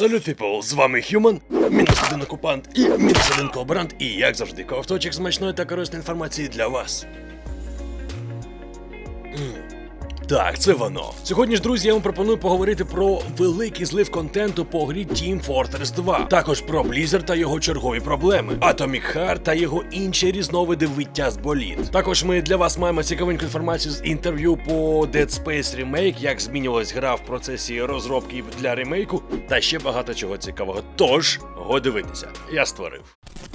Салют, people, з вами Human, мінус один окупант і мінус один колаборант, і як завжди, ковточок смачної та корисної інформації для вас. Так, це воно. Сьогодні ж, друзі, я вам пропоную поговорити про великий злив контенту по грі Team Fortress 2. Також про Blizzard та його чергові проблеми, Atomic Heart та його інші різновиди виття з боліт. Також ми для вас маємо цікавеньку інформацію з інтерв'ю по Dead Space Remake, як змінювалась гра в процесі розробки для ремейку, та ще багато чого цікавого. Тож, го дивитися, я створив.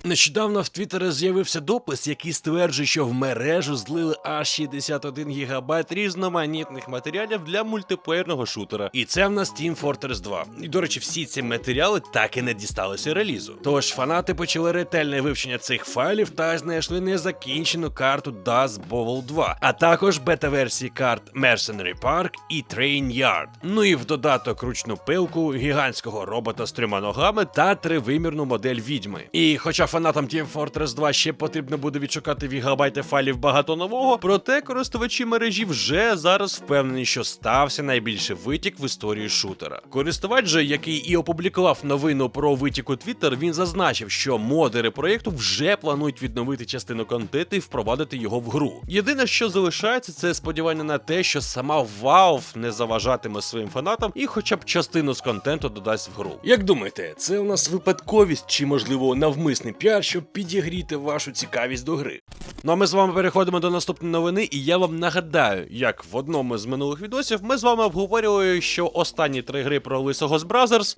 Нещодавно в Твіттері з'явився допис, який стверджує, що в мережу злили аж 61 гігабайт різноманітних матеріалів для мультиплеєрного шутера. І це в нас Team Fortress 2. І до речі, всі ці матеріали так і не дісталися релізу. Тож фанати почали ретельне вивчення цих файлів та знайшли незакінчену карту Dust Bowl 2, а також бета-версії карт Mercenary Park і Train Yard. Ну і в додаток ручну пилку, гігантського робота з трьома ногами та тривимірну модель відьми. І хоча фанатам Team Fortress 2 ще потрібно буде відшукати в гігабайти файлів багато нового, проте користувачі мережі вже зараз впевнені, що стався найбільший витік в історії шутера. Користувач же, який і опублікував новину про витік у Twitter, він зазначив, що модери проєкту вже планують відновити частину контенту і впровадити його в гру. Єдине, що залишається, це сподівання на те, що сама Valve не заважатиме своїм фанатам і хоча б частину з контенту додасть в гру. Як думаєте, це у нас випадковість чи можливо навмисний піар, щоб підігріти вашу цікавість до гри? Ну а ми з вами переходимо до наступної новини, і я вам нагадаю, як в одному з минулих відосів. Ми з вами обговорювали, що останні три гри про лисого з Бразерс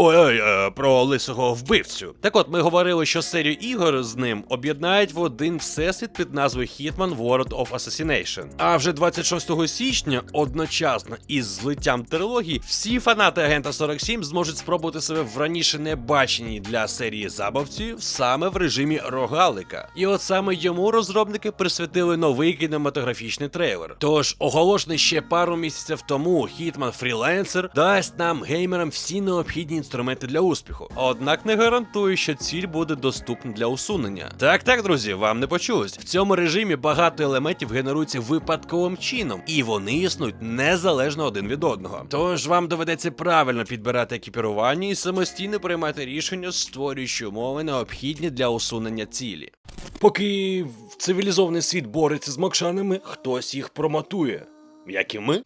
Ой-ой, е, про лисого вбивцю. Так от ми говорили, що серію ігор з ним об'єднають в один всесвіт під назвою Hitman World of Assassination. А вже 26 січня, одночасно із злиттям трилогії, всі фанати агента 47 зможуть спробувати себе в раніше не баченій для серії забавці саме в режимі рогалика. І от саме йому розробники присвятили новий кінематографічний трейлер. Тож, оголошений ще пару місяців тому, Hitman Freelancer дасть нам геймерам всі необхідні інструменти для успіху. Однак не гарантує, що ціль буде доступна для усунення. Так, так, друзі, вам не почулось. В цьому режимі багато елементів генеруються випадковим чином, і вони існують незалежно один від одного. Тож вам доведеться правильно підбирати екіпірування і самостійно приймати рішення, створюючи умови необхідні для усунення цілі. Поки цивілізований світ бореться з мокшанами, хтось їх промотує. Як і ми.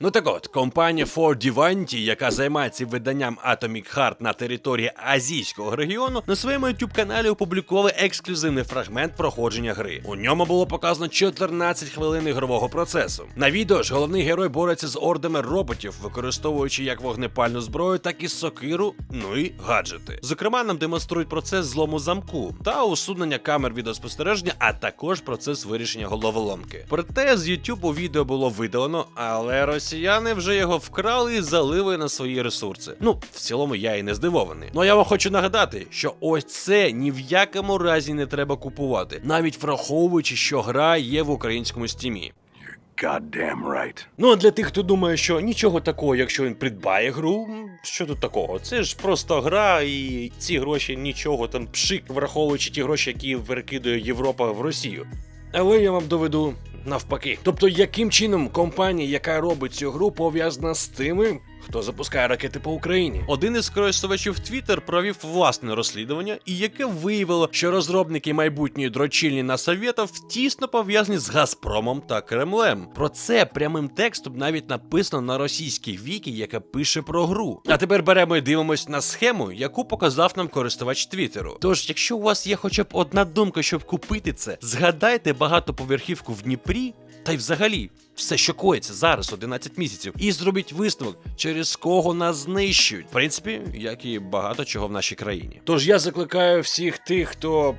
Ну так от, компанія For Divanti, яка займається виданням Atomic Heart на території азійського регіону, на своєму youtube каналі опублікували ексклюзивний фрагмент проходження гри. У ньому було показано 14 хвилин ігрового процесу. На відео ж головний герой бореться з ордами роботів, використовуючи як вогнепальну зброю, так і сокиру, ну і гаджети. Зокрема, нам демонструють процес злому замку та усунення камер відеоспостереження, а також процес вирішення головоломки. Проте з YouTube відео було видалено, але росіяни вже його вкрали і залили на свої ресурси. Ну, в цілому я і не здивований. Ну я вам хочу нагадати, що ось це ні в якому разі не треба купувати, навіть враховуючи, що гра є в українському стімі. Goddamn right. Ну а для тих, хто думає, що нічого такого, якщо він придбає гру, що тут такого? Це ж просто гра, і ці гроші нічого там пшик, враховуючи ті гроші, які перекидує Європа в Росію. Але я вам доведу навпаки. Тобто, яким чином компанія, яка робить цю гру, пов'язана з тими, хто запускає ракети по Україні? Один із користувачів Twitter провів власне розслідування, і яке виявило, що розробники майбутньої дрочильні на Совєтов тісно пов'язані з Газпромом та Кремлем. Про це прямим текстом навіть написано на російській вікі, яка пише про гру. А тепер беремо і дивимось на схему, яку показав нам користувач Твіттеру. Тож, якщо у вас є хоча б одна думка, щоб купити це, згадайте багатоповерхівку в Дніпрі. Та й взагалі, все, що коїться зараз 11 місяців, і зробіть висновок, через кого нас знищують. В принципі, як і багато чого в нашій країні. Тож я закликаю всіх тих, хто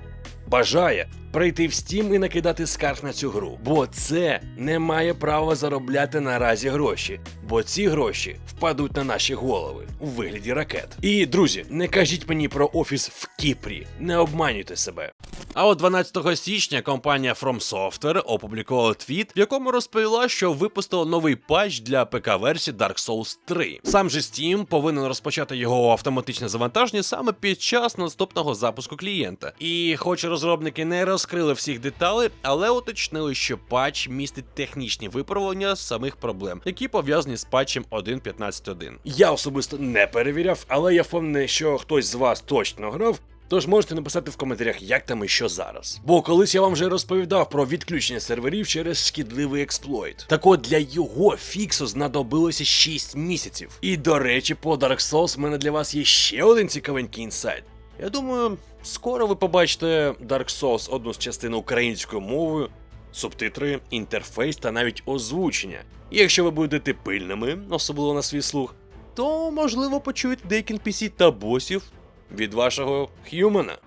бажає прийти в Steam і накидати скарг на цю гру, бо це не має права заробляти наразі гроші, бо ці гроші впадуть на наші голови у вигляді ракет. І друзі, не кажіть мені про офіс в Кіпрі, не обманюйте себе. А от 12 січня компанія From Software опублікувала твіт, в якому розповіла, що випустила новий патч для ПК-версії Dark Souls 3. Сам же Steam повинен розпочати його автоматичне завантаження саме під час наступного запуску клієнта. І хоч розробники не розкрили всіх деталей, але уточнили, що патч містить технічні виправлення самих проблем, які пов'язані з патчем 1.15.1. Я особисто не перевіряв, але я впевнений, що хтось з вас точно грав. Тож можете написати в коментарях, як там і що зараз. Бо колись я вам вже розповідав про відключення серверів через шкідливий експлойт. Так от для його фіксу знадобилося 6 місяців. І до речі, по Dark Souls в мене для вас є ще один цікавенький інсайт. Я думаю, скоро ви побачите Dark Souls одну з частин українською мовою, субтитри, інтерфейс та навіть озвучення. І якщо ви будете пильними, особливо на свій слух, то можливо почуєте деякі NPC та босів від вашого Х'юмана.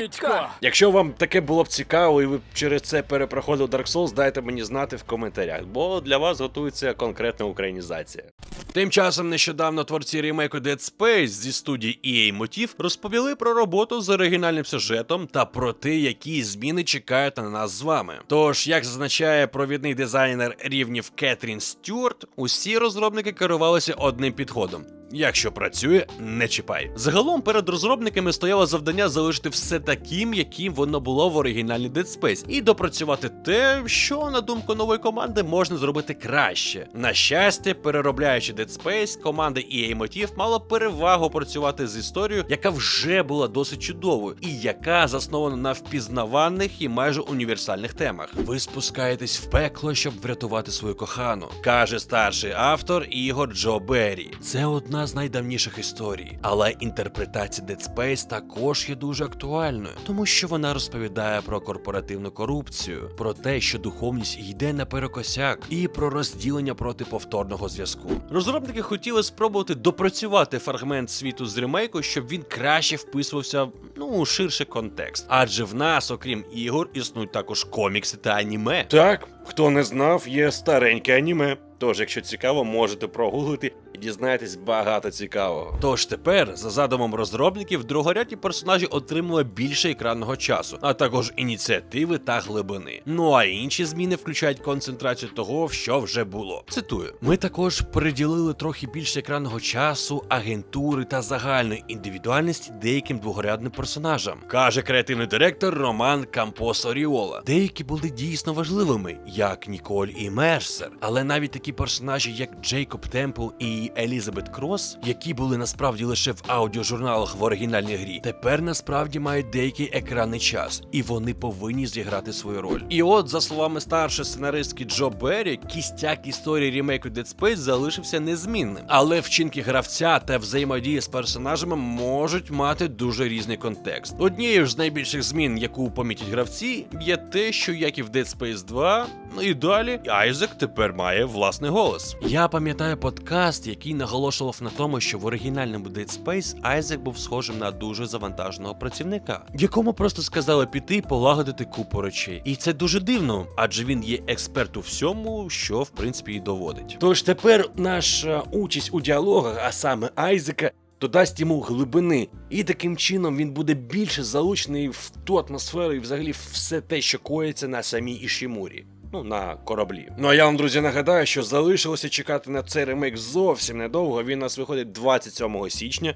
Дідько! Якщо вам таке було б цікаво і ви через це перепроходили Dark Souls, дайте мені знати в коментарях, бо для вас готується конкретна українізація. Тим часом нещодавно творці ремейку Dead Space зі студії EA Motive розповіли про роботу з оригінальним сюжетом та про те, які зміни чекають на нас з вами. Тож, як зазначає провідний дизайнер рівнів Кетрін Стюарт, усі розробники керувалися одним підходом. Якщо працює, не чіпай. Загалом перед розробниками стояло завдання залишити все таким, яким воно було в оригінальній Dead Space, і допрацювати те, що на думку нової команди можна зробити краще. На щастя, переробляючи Dead Space, команда EA Motive мала перевагу працювати з історією, яка вже була досить чудовою, і яка заснована на впізнаваних і майже універсальних темах. Ви спускаєтесь в пекло, щоб врятувати свою кохану, каже старший автор Ігор Джо Беррі. Це одна з найдавніших історій, але інтерпретація Dead Space також є дуже актуальною, тому що вона розповідає про корпоративну корупцію, про те, що духовність йде наперекосяк, і про розділення проти повторного зв'язку. Розробники хотіли спробувати допрацювати фрагмент світу з ремейку, щоб він краще вписувався в, ну у ширший контекст. Адже в нас, окрім ігор, існують також комікси та аніме. Так, хто не знав, є стареньке аніме. Тож, якщо цікаво, можете прогуглити дізнаєтесь багато цікавого. Тож тепер, за задумом розробників, другорядні персонажі отримали більше екранного часу, а також ініціативи та глибини. Ну а інші зміни включають концентрацію того, що вже було. Цитую: ми також приділили трохи більше екранного часу, агентури та загальної індивідуальності деяким двогорядним персонажам, каже креативний директор Роман Кампос Оріола. Деякі були дійсно важливими, як Ніколь і Мерсер, але навіть такі персонажі, як Джейкоб Темпл і Елізабет Крос, які були насправді лише в аудіожурналах в оригінальній грі, тепер насправді мають деякий екранний час, і вони повинні зіграти свою роль. І от, за словами старшої сценаристки Джо Беррі, кістяк історії ремейку Dead Space залишився незмінним, але вчинки гравця та взаємодії з персонажами можуть мати дуже різний контекст. Однією з найбільших змін, яку помітять гравці, є те, що як і в Dead Space 2, ну і далі Айзек тепер має власний голос. Я пам'ятаю подкаст, який наголошував на тому, що в оригінальному Dead Space Айзек був схожим на дуже завантаженого працівника, якому просто сказали піти полагодити купу речей. І це дуже дивно, адже він є експерт у всьому, що в принципі і доводить. Тож тепер наша участь у діалогах, а саме Айзека. Додасть йому глибини, і таким чином він буде більше залучений в ту атмосферу і взагалі все те, що коїться на самій Ішімурі. Ну, на кораблі. Ну а я вам, друзі, нагадаю, що залишилося чекати на цей ремейк зовсім недовго. Він у нас виходить 27 січня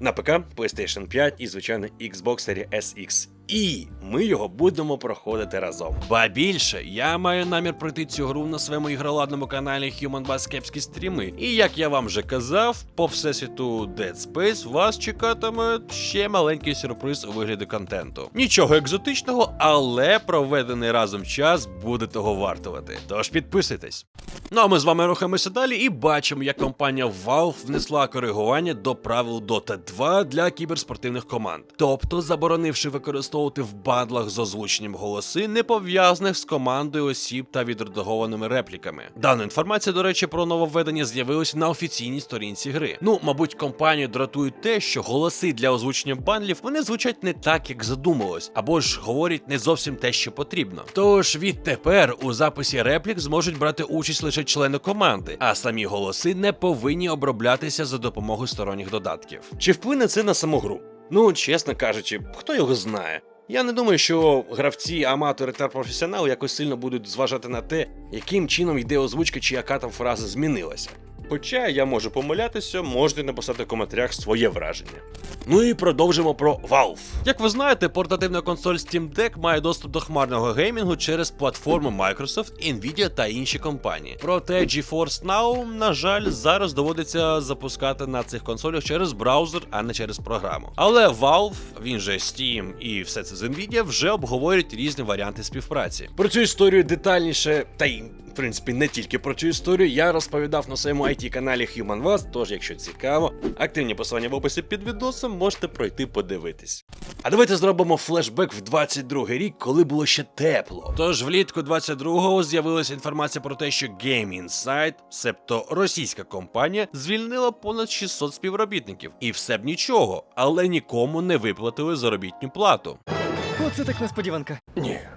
на ПК, PlayStation 5 і, звичайно, Xbox Series SX. І ми його будемо проходити разом. Ба більше, я маю намір пройти цю гру на своєму ігроладному каналі Human Bass Кепські стріми. І як я вам вже казав, по всесвіту Dead Space вас чекатиме ще маленький сюрприз у вигляді контенту. Нічого екзотичного, але проведений разом час буде того вартувати. Тож підписуйтесь. Ну а ми з вами рухаємося далі і бачимо, як компанія Valve внесла коригування до правил Dota 2 для кіберспортивних команд, тобто заборонивши використовувати в бандлах з озвученням голоси, не пов'язаних з командою осіб та відредагованими репліками. Дана інформація, до речі, про нововведення з'явилася на офіційній сторінці гри. Ну, мабуть, компанію дратує те, що голоси для озвучення бандлів вони звучать не так, як задумалось, або ж говорять не зовсім те, що потрібно. Тож відтепер у записі реплік зможуть брати участь лише члени команди, а самі голоси не повинні оброблятися за допомогою сторонніх додатків. Чи вплине це на саму гру? Ну, чесно кажучи, хто його знає. Я не думаю, що гравці, аматори та професіонали якось сильно будуть зважати на те, яким чином йде озвучка чи яка там фраза змінилася. Хоча я можу помилятися, можете написати в коментарях своє враження. Ну і продовжимо про Valve. Як ви знаєте, портативна консоль Steam Deck має доступ до хмарного геймінгу через платформи Microsoft, Nvidia та інші компанії. Проте GeForce Now, на жаль, зараз доводиться запускати на цих консолях через браузер, а не через програму. Але Valve, він же Steam і все це з Nvidia, вже обговорюють різні варіанти співпраці. Про цю історію детальніше, та й в принципі не тільки про цю історію, я розповідав на своєму it каналі Human Was, тож, якщо цікаво, активні посилання в описі під відосом можете пройти подивитись. А давайте зробимо флешбек в 22 рік, коли було ще тепло. Тож влітку 22-го з'явилася інформація про те, що Game Insight, себто російська компанія, звільнила понад 600 співробітників. І все б нічого, але нікому не виплатили заробітну плату. Оце так несподіванка.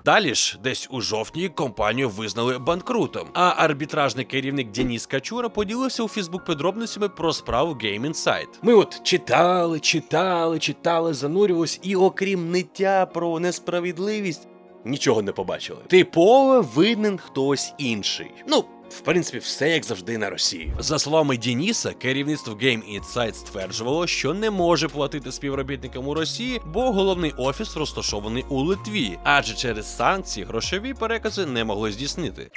Далі ж, десь у жовтні компанію визнали банкрутом. А арбітражний керівник Деніс Качура поділився у Фейсбук подробницями про справу Game Insight. Ми от читали, читали, читали, занурювались, і окрім ниття про несправедливість, нічого не побачили. Типово винен хтось інший. Ну, в принципі, все як завжди на Росії. За словами Дініса, керівництво Game Insight стверджувало, що не може платити співробітникам у Росії, бо головний офіс розташований у Литві, адже через санкції грошові перекази не могли здійснити.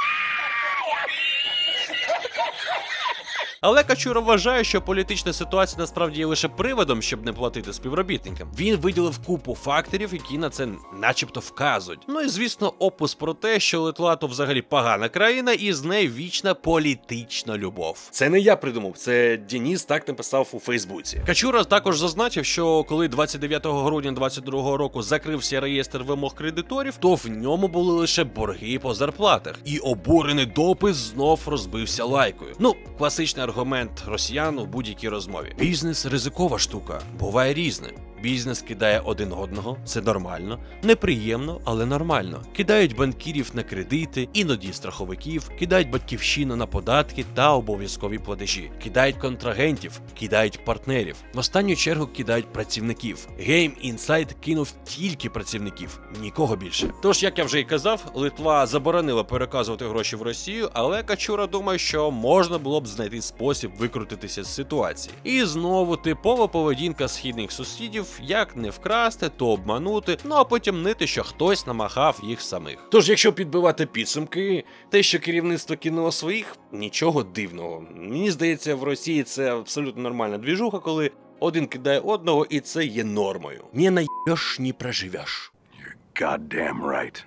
Але Качура вважає, що політична ситуація насправді є лише приводом, щоб не платити співробітникам. Він виділив купу факторів, які на це начебто вказують. Ну і звісно, опис про те, що Литва то взагалі погана країна, і з нею вічна політична любов. Це не я придумав, це Дініс так написав у Фейсбуці. Качура також зазначив, що коли 29 грудня 2022 року закрився реєстр вимог кредиторів, то в ньому були лише борги по зарплатах, і обурений допис знов розбився лайкою. Ну, класичний аргумент росіян у будь-якій розмові. Бізнес ризикова штука, буває різне. Бізнес кидає один одного, це нормально, неприємно, але нормально. Кидають банкірів на кредити, іноді страховиків, кидають батьківщину на податки та обов'язкові платежі, кидають контрагентів, кидають партнерів. В останню чергу кидають працівників. Game Insight кинув тільки працівників, нікого більше. Тож, як я вже і казав, Литва заборонила переказувати гроші в Росію, але Качура думає, що можна було б знайти спосіб викрутитися з ситуації. І знову типова поведінка східних сусідів, як не вкрасти, то обманути, ну а потім нити, що хтось намагав їх самих. Тож, якщо підбивати підсумки, те, що керівництво кинуло своїх, нічого дивного. Мені здається, в Росії це абсолютно нормальна двіжуха, коли один кидає одного, і це є нормою. Не наєш, не проживеш. Goddamn right.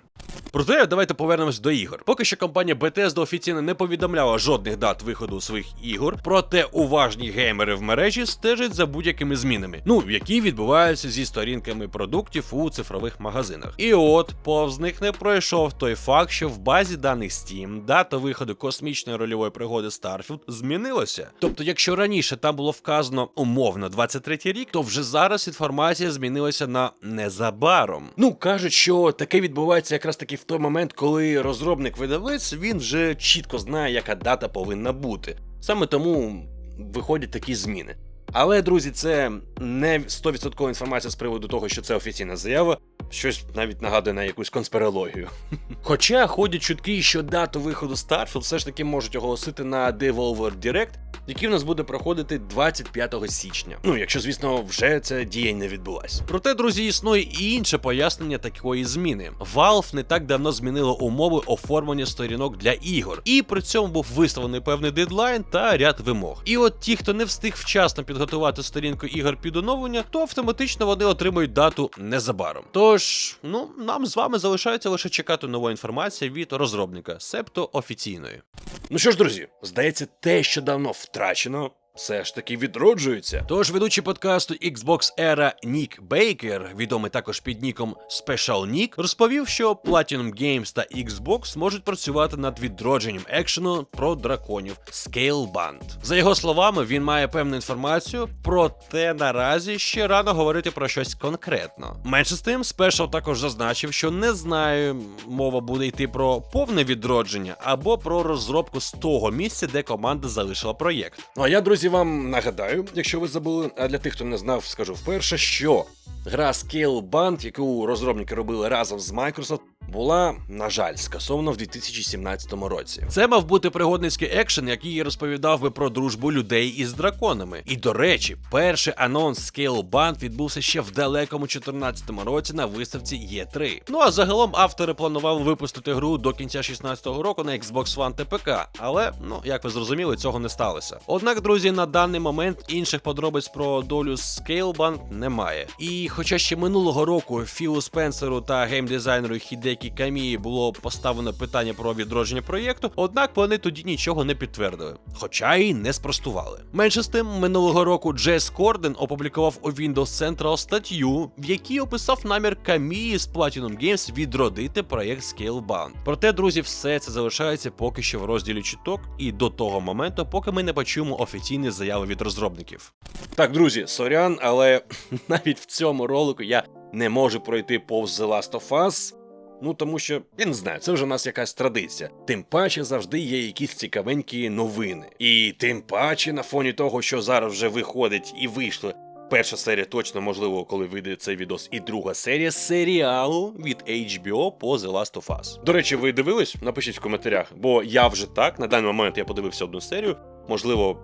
Проте давайте повернемось до ігор. Поки що компанія Bethesda офіційно не повідомляла жодних дат виходу своїх ігор, проте уважні геймери в мережі стежать за будь-якими змінами, ну які відбуваються зі сторінками продуктів у цифрових магазинах. І от повз них не пройшов той факт, що в базі даних Steam дата виходу космічної рольової пригоди Starfield змінилася. Тобто, якщо раніше там було вказано умовно 23-й рік, то вже зараз інформація змінилася на незабаром. Ну, кажуть, що таке відбувається якраз таки в той момент, коли розробник-видавець він вже чітко знає, яка дата повинна бути. Саме тому виходять такі зміни. Але, друзі, це не 100% інформація з приводу того, що це офіційна заява. Щось навіть нагадує на якусь конспірологію. Хоча ходять чутки, що дату виходу Starfield все ж таки можуть оголосити на Devolver Direct, який в нас буде проходити 25 січня. Ну, якщо, звісно, вже ця дія не відбулась. Проте, друзі, існує і інше пояснення такої зміни. Valve не так давно змінила умови оформлення сторінок для ігор, і при цьому був виставлений певний дедлайн та ряд вимог. І от ті, хто не встиг вчасно підготувати сторінку ігор під оновлення, то автоматично вони отримують дату незабаром. Тож, ну нам з вами залишається лише чекати нової інформації від розробника, себто офіційної. Ну що ж, друзі, здається, те, що давно втрачено, все ж таки відроджується. Тож ведучий подкасту Xbox Era Нік Бейкер, відомий також під ніком Special Nick, розповів, що Platinum Games та Xbox можуть працювати над відродженням екшену про драконів Scalebound. За його словами, він має певну інформацію, проте наразі ще рано говорити про щось конкретно. Менше з тим, Special також зазначив, що не знає, мова буде йти про повне відродження або про розробку з того місця, де команда залишила проєкт. Ну а я, друзі, друзі, вам нагадаю, якщо ви забули, а для тих, хто не знав, скажу вперше, що гра Scalebound, яку розробники робили разом з Microsoft, була, на жаль, скасована в 2017 році. Це мав бути пригодницький екшен, який розповідав би про дружбу людей із драконами. І до речі, перший анонс Scalebound відбувся ще в далекому 2014 році на виставці E3. Ну а загалом автори планували випустити гру до кінця 2016 року на Xbox One та ПК, але ну як ви зрозуміли, цього не сталося. Однак, друзі, на даний момент інших подробиць про долю Scalebound немає. І хоча ще минулого року Філу Спенсеру та геймдизайнеру Хідекі Камії було поставлено питання про відродження проєкту, однак вони тоді нічого не підтвердили, хоча й не спростували. Менше з тим, минулого року Джес Корден опублікував у Windows Central статтю, в якій описав намір Камії з Platinum Games відродити проєкт Scalebound. Проте, друзі, все це залишається поки що в розділі чуток і до того моменту, поки ми не почуємо офіційні заяви від розробників. Так, друзі, сорян, але навіть в цьому ролику я не можу пройти повз The Last of Us. Ну тому що я не знаю, це вже у нас якась традиція. Тим паче завжди є якісь цікавенькі новини. І тим паче на фоні того, що зараз вже виходить і вийшли. Перша серія точно, можливо, коли вийде цей відос, і друга серія серіалу від HBO по The Last of Us. До речі, ви дивились? Напишіть в коментарях, бо я вже так. На даний момент я подивився одну серію. Можливо,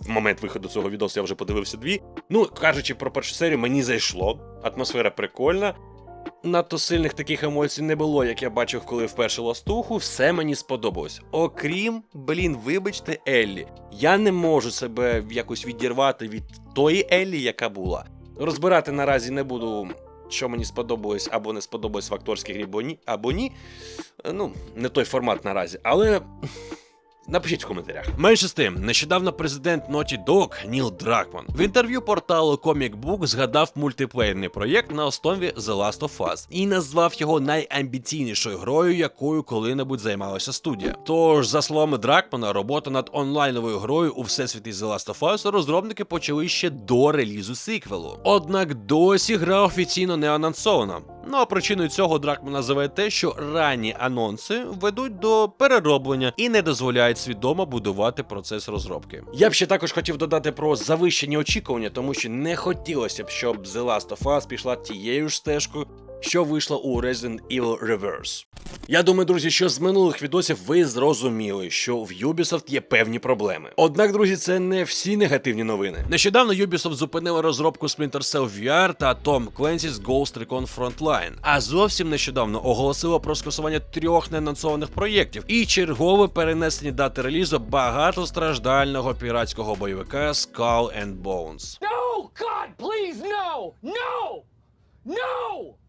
в момент виходу цього відосу я вже подивився дві. Ну, кажучи про першу серію, мені зайшло. Атмосфера прикольна. Надто сильних таких емоцій не було, як я бачив, коли вперше ластуху, все мені сподобалось. Окрім, блін, вибачте, Еллі. Я не можу себе якось відірвати від тої Еллі, яка була. Розбирати наразі не буду, що мені сподобалось або не сподобалось в акторській грі, або ні. Ну, не той формат наразі, але. Напишіть в коментарях. Менше з тим, нещодавно президент Naughty Dog Ніл Дракман в інтерв'ю порталу Comic Book згадав мультиплеєрний проєкт на основі The Last of Us і назвав його найамбіційнішою грою, якою коли-небудь займалася студія. Тож, за словами Дракмана, робота над онлайновою грою у всесвіті The Last of Us розробники почали ще до релізу сиквелу. Однак досі гра офіційно не анонсована. Ну а причиною цього Дракман називає те, що ранні анонси ведуть до перероблення і не дозволяють свідомо будувати процес розробки. Я б ще також хотів додати про завищені очікування, тому що не хотілося б, щоб The Last of Us пішла тією ж стежкою, що вийшла у Resident Evil Reverse. Я думаю, друзі, що з минулих відосів ви зрозуміли, що в Ubisoft є певні проблеми. Однак, друзі, це не всі негативні новини. Нещодавно Ubisoft зупинила розробку Splinter Cell VR та Tom Clancy's Ghost Recon Frontline, а зовсім нещодавно оголосила про скасування трьох неанонсованих проєктів і чергове перенесення дати релізу багатостраждального піратського бойовика Skull and Bones. No! God, please, no! No! No!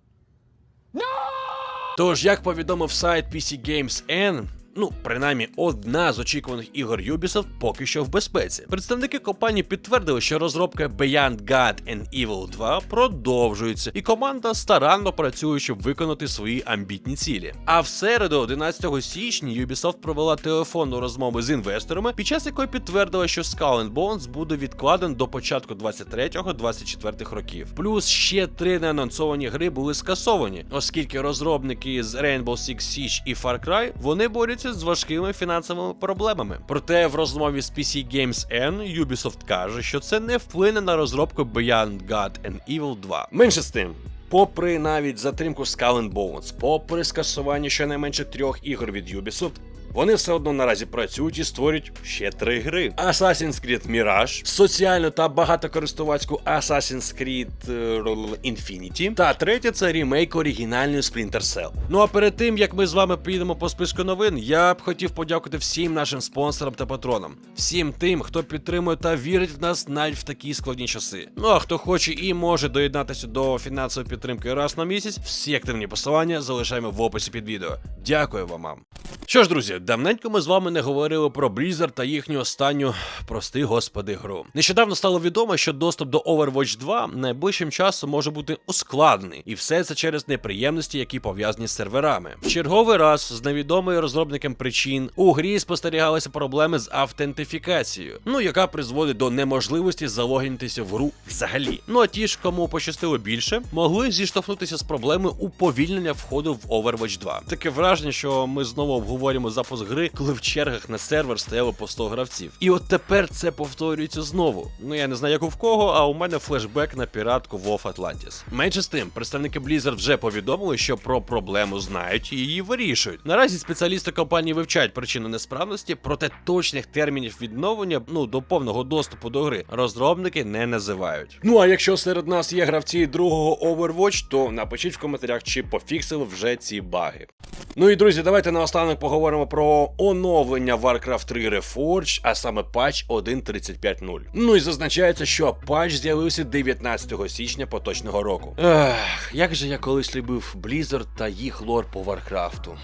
Тож, як повідомив сайт PC Games N, ну принаймні одна з очікуваних ігор Ubisoft поки що в безпеці. Представники компанії підтвердили, що розробка Beyond God and Evil 2 продовжується, і команда старанно працює, щоб виконати свої амбітні цілі. А в середу, 11 січня, Ubisoft провела телефонну розмову з інвесторами, під час якої підтвердила, що Skull and Bones буде відкладен до початку 23-24 років. Плюс ще три неанонсовані гри були скасовані, оскільки розробники з Rainbow Six Siege і Far Cry вони борються з важкими фінансовими проблемами. Проте в розмові з PC Games N Ubisoft каже, що це не вплине на розробку Beyond God and Evil 2. Менше з тим. Попри навіть затримку Skull and Bones, попри скасування щонайменше трьох ігор від Ubisoft, вони все одно наразі працюють і створюють ще три гри: Assassin's Creed Mirage, соціальну та багатокористувацьку Assassin's Creed е, Infinity, та третє це ремейк оригінальної Splinter Cell. Ну а перед тим як ми з вами підемо по списку новин, я б хотів подякувати всім нашим спонсорам та патронам, всім тим, хто підтримує та вірить в нас навіть в такі складні часи. Ну а хто хоче і може доєднатися до фінансової підтримки раз на місяць, всі активні посилання залишаємо в описі під відео. Дякую вам. Що ж, друзі, давненько ми з вами не говорили про Blizzard та їхню останню, прости господи, гру. Нещодавно стало відомо, що доступ до Overwatch 2 найближчим часом може бути ускладнений, і все це через неприємності, які пов'язані з серверами. В черговий раз з невідомою розробником причин у грі спостерігалися проблеми з автентифікацією, ну яка призводить до неможливості залогінитися в гру взагалі. Ну а ті ж, кому пощастило більше, могли зіштовхнутися з проблеми уповільнення входу в Overwatch 2. Таке враження, що ми знову обговорюємо обговорюємо запуск гри, коли в чергах на сервер стояло по 100 гравців. І от тепер це повторюється знову. Ну я не знаю, як у в кого, а у мене флешбек на піратку WoW Atlantis. Менше з тим, представники Blizzard вже повідомили, що про проблему знають і її вирішують. Наразі спеціалісти компанії вивчають причини несправності, проте точних термінів відновлення ну до повного доступу до гри розробники не називають. Ну а якщо серед нас є гравці другого Overwatch, то напишіть в коментарях, чи пофіксили вже ці баги. Ну і друзі, давайте наостанок поговоримо про оновлення Warcraft 3 Reforged, а саме патч 1.35.0. Ну і зазначається, що патч з'явився 19 січня поточного року. Ех, як же я колись любив Blizzard та їх лор по Варкрафту.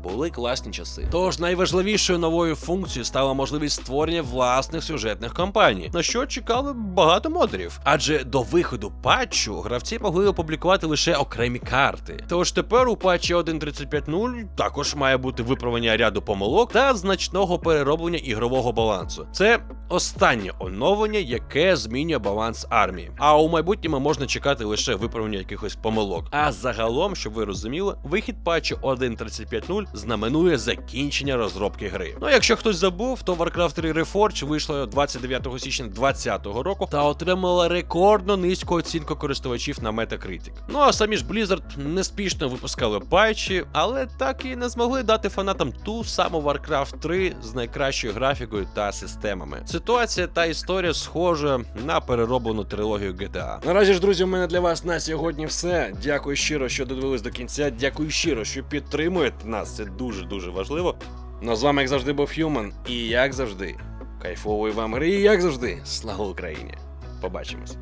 Були класні часи. Тож найважливішою новою функцією стала можливість створення власних сюжетних кампаній, на що чекали багато модерів. Адже до виходу патчу гравці могли опублікувати лише окремі карти. Тож тепер у патчі 1.35.0 також має бути виправлення ряду помилок та значного перероблення ігрового балансу. Це останнє оновлення, яке змінює баланс армії. А у майбутньому можна чекати лише виправлення якихось помилок. А загалом, щоб ви розуміли, вихід патчу 1.35.0 знаменує закінчення розробки гри. Ну, якщо хтось забув, то Warcraft 3 Reforged вийшла 29 січня 2020 року та отримала рекордно низьку оцінку користувачів на Metacritic. Ну а самі ж Blizzard неспішно випускали патчі, але так і не змогли дати фанатам ту саму Warcraft 3 з найкращою графікою та системами. Ситуація та історія схожа на перероблену трилогію GTA. Наразі ж, друзі, у мене для вас на сьогодні все. Дякую щиро, що додивились до кінця. Дякую щиро, що підтримуєте нас. Це дуже дуже важливо. Ну з вами, як завжди, був Human. І як завжди, кайфової вам гри, і як завжди, слава Україні! Побачимось.